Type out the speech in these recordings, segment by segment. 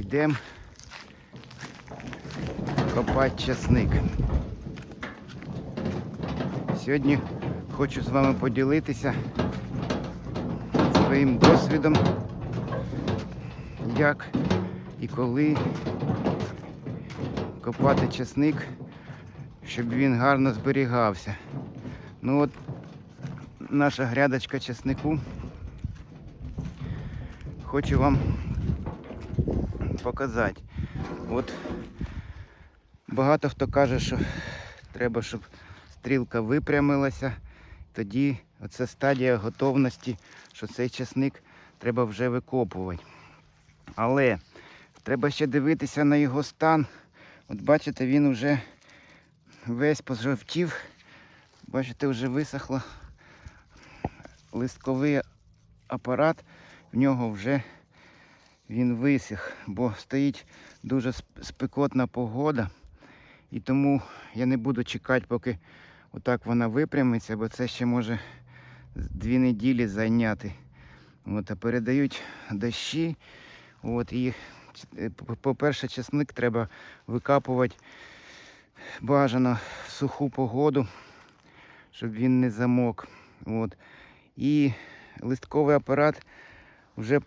Йдемо копати часник. Сьогодні хочу з вами поділитися своїм досвідом, як і коли копати часник, щоб він гарно зберігався. Ну от наша грядочка часнику. Хочу вам показати. От багато хто каже, що треба, щоб стрілка випрямилася. Тоді оце стадія готовності, що цей часник треба вже викопувати. Але треба ще дивитися на його стан. От бачите, він вже весь пожовтів. Бачите, вже висохло листковий апарат, в нього вже він висіх, бо стоїть дуже спекотна погода. І тому я не буду чекати, поки отак вона випрямиться, бо це ще може дві неділі зайняти. От, а передають дощі. От, і, е, по- по-перше, чесник треба викапувати бажано в суху погоду, щоб він не замок. От. І листковий апарат вже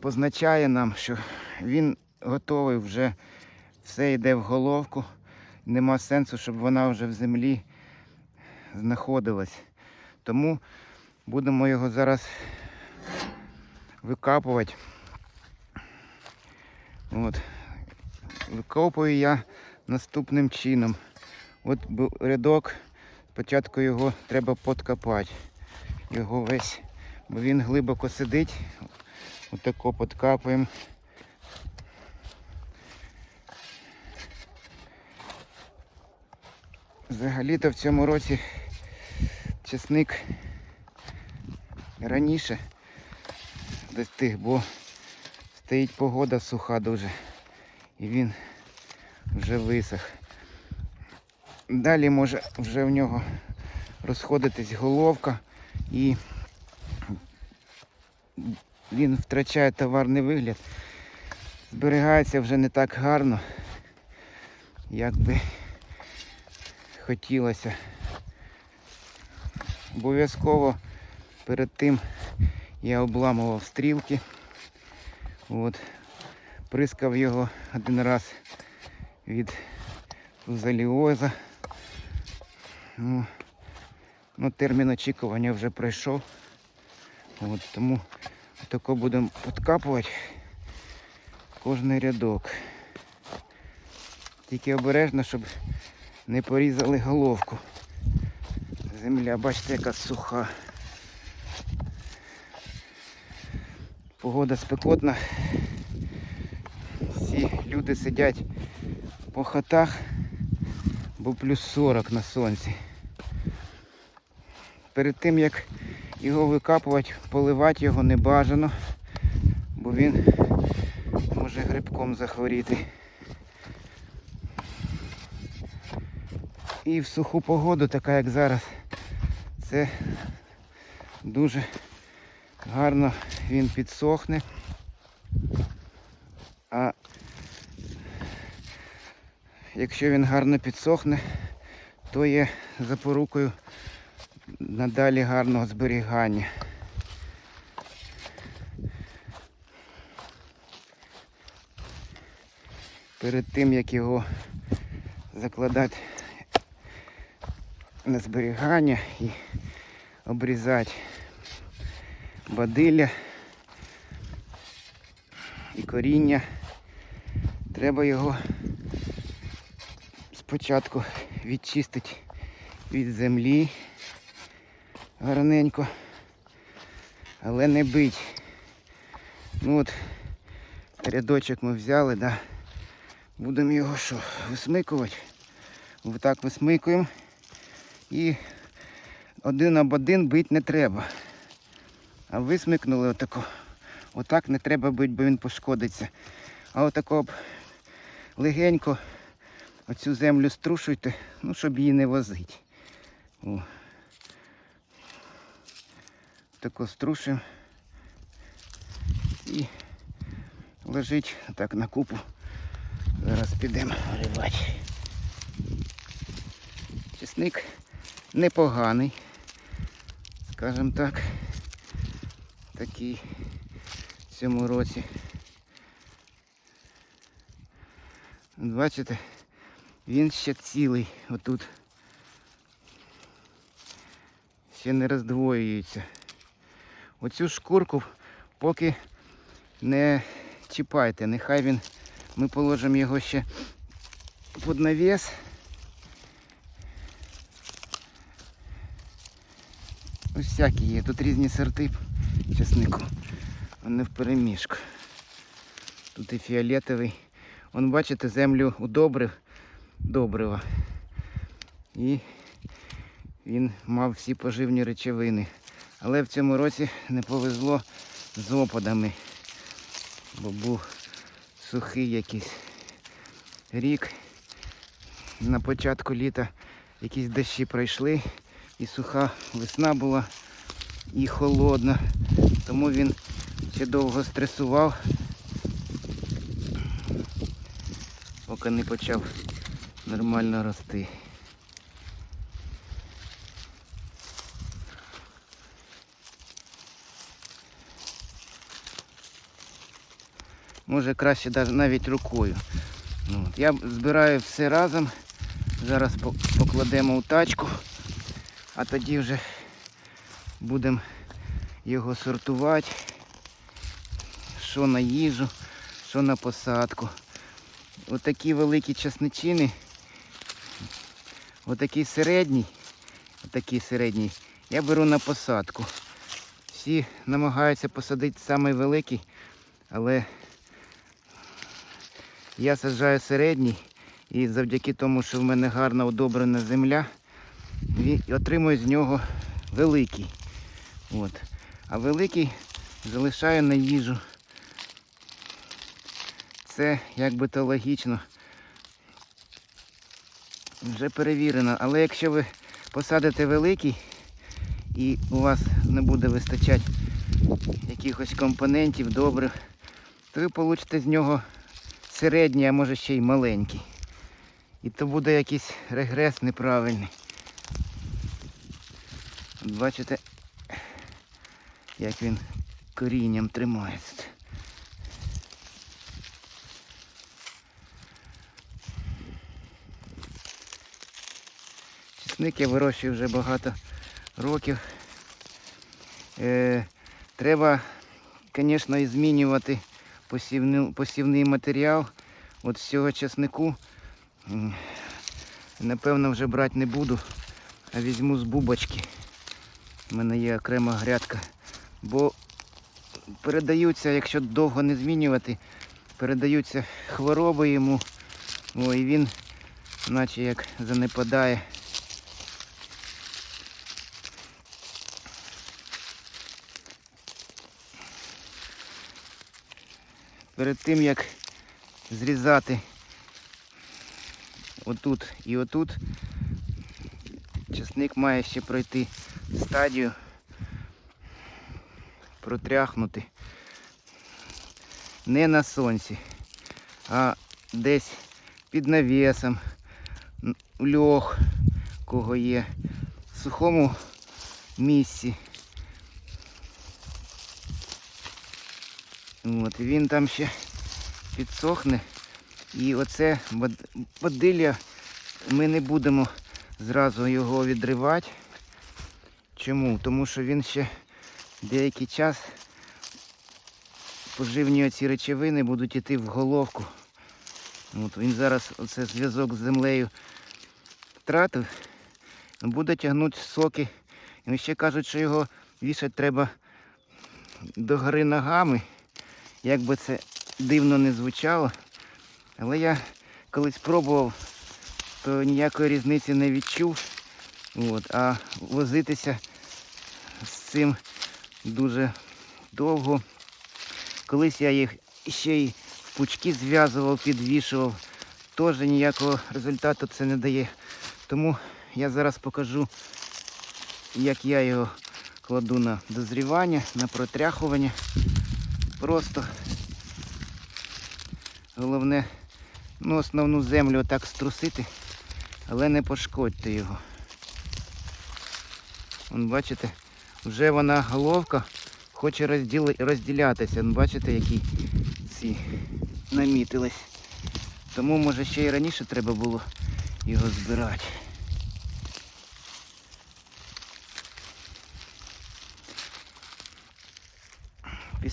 позначає нам, що він готовий вже все йде в головку. Нема сенсу, щоб вона вже в землі знаходилась. Тому будемо його зараз викапувати. От. Викопую я наступним чином. От рядок, спочатку його треба подкопати. Його весь, бо він глибоко сидить. Отако подкапуємо. Взагалі-то в цьому році чесник раніше достиг, бо стоїть погода суха дуже. І він вже висох. Далі може вже в нього розходитись головка і він втрачає товарний вигляд. Зберігається вже не так гарно, як би хотілося. Обов'язково перед тим я обламував стрілки. От. Прискав його один раз від заліоза. Ну, ну, термін очікування вже пройшов. От, тому тако будемо подкапувати кожний рядок. Тільки обережно, щоб не порізали головку. Земля, бачите, яка суха. Погода спекотна. Всі люди сидять по хатах, бо плюс 40 на сонці. Перед тим як його викапувати, поливати його не бажано, бо він може грибком захворіти. І в суху погоду, така як зараз, це дуже гарно він підсохне. А якщо він гарно підсохне, то є запорукою надалі гарного зберігання. Перед тим як його закладати на зберігання і обрізати бадилля і коріння, треба його спочатку відчистити від землі гарненько, але не бить. Ну от рядочок ми взяли, да. Будемо його що, висмикувати. Отак висмикуємо. І один об один бити не треба. А висмикнули отако. Отак не треба бити, бо він пошкодиться. А отако б легенько оцю землю струшуйте, ну, щоб її не возити. О. Тако струшуємо. І лежить так на купу. Зараз підемо виривати. Чесник непоганий, скажімо так, такий в цьому році. Бачите, він ще цілий отут. Ще не роздвоюється. Оцю шкурку поки не чіпайте, нехай він, ми положимо його ще під навіс. Ось всякі є. Тут різні сорти чеснику. Вони в перемішку. Тут і фіолетовий. Вон бачите, землю удобрив добрива. І він мав всі поживні речовини. Але в цьому році не повезло з опадами, бо був сухий якийсь рік. На початку літа якісь дощі пройшли і суха весна була і холодна. Тому він ще довго стресував, поки не почав нормально рости. Може краще навіть рукою. Ну, от, я збираю все разом. Зараз покладемо у тачку, а тоді вже будемо його сортувати. Що на їжу, що на посадку. Отакі великі часничини. Отакий середній. Отакий середній. Я беру на посадку. Всі намагаються посадити самий але я саджаю середній і завдяки тому, що в мене гарна удобрена земля, отримую з нього великий. От. А великий залишаю на їжу. Це як би то логічно. Вже перевірено. Але якщо ви посадите великий і у вас не буде вистачати якихось компонентів добрих, то ви получите з нього середній, а може ще й маленький. І то буде якийсь регрес неправильний. От бачите, як він корінням тримається. Чесник я вирощую вже багато років. Е, треба, звісно, і змінювати посівний, посівний матеріал. От з цього чеснику, м, напевно, вже брати не буду, а візьму з бубочки. У мене є окрема грядка. Бо передаються, якщо довго не змінювати, передаються хвороби йому. О, і він наче як занепадає. Перед тим як зрізати отут і отут, часник має ще пройти стадію, протряхнути. Не на сонці, а десь під навісом, льох, кого є, в сухому місці. От, він там ще підсохне. І оце бадилля ми не будемо зразу його відривати. Чому? Тому що він ще деякий час поживні оці речовини будуть йти в головку. От він зараз оце зв'язок з землею втратив, буде тягнути соки. І ще кажуть, що його вішати треба догори ногами. Як би це дивно не звучало. Але я колись пробував, то ніякої різниці не відчув. От, а возитися з цим дуже довго. Колись я їх ще й в пучки зв'язував, підвішував. Теж ніякого результату це не дає. Тому я зараз покажу, як я його кладу на дозрівання, на протряхування. Просто Головне, ну, основну землю отак струсити, але не пошкодьте його. Вон, бачите, вже вона головка хоче розділятися. Вон, бачите, які ці намітились. Тому може ще й раніше треба було його збирати.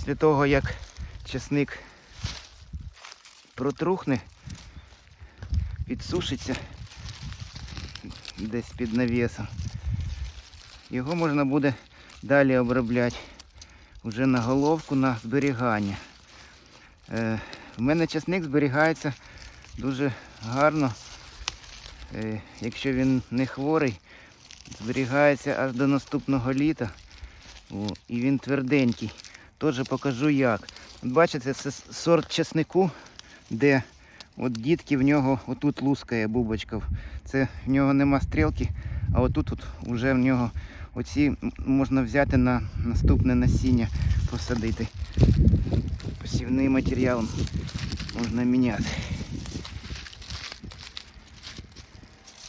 Після того, як часник протрухне, підсушиться десь під навісом, його можна буде далі обробляти вже на головку на зберігання. Е, в мене часник зберігається дуже гарно, е, якщо він не хворий, зберігається аж до наступного літа. І він тверденький. Теж покажу як. От бачите, це сорт чеснику, де от дітки в нього отут лускає бубочка. Це в нього нема стрілки, а отут от вже в нього оці можна взяти на наступне насіння, посадити. Посівний матеріал можна міняти.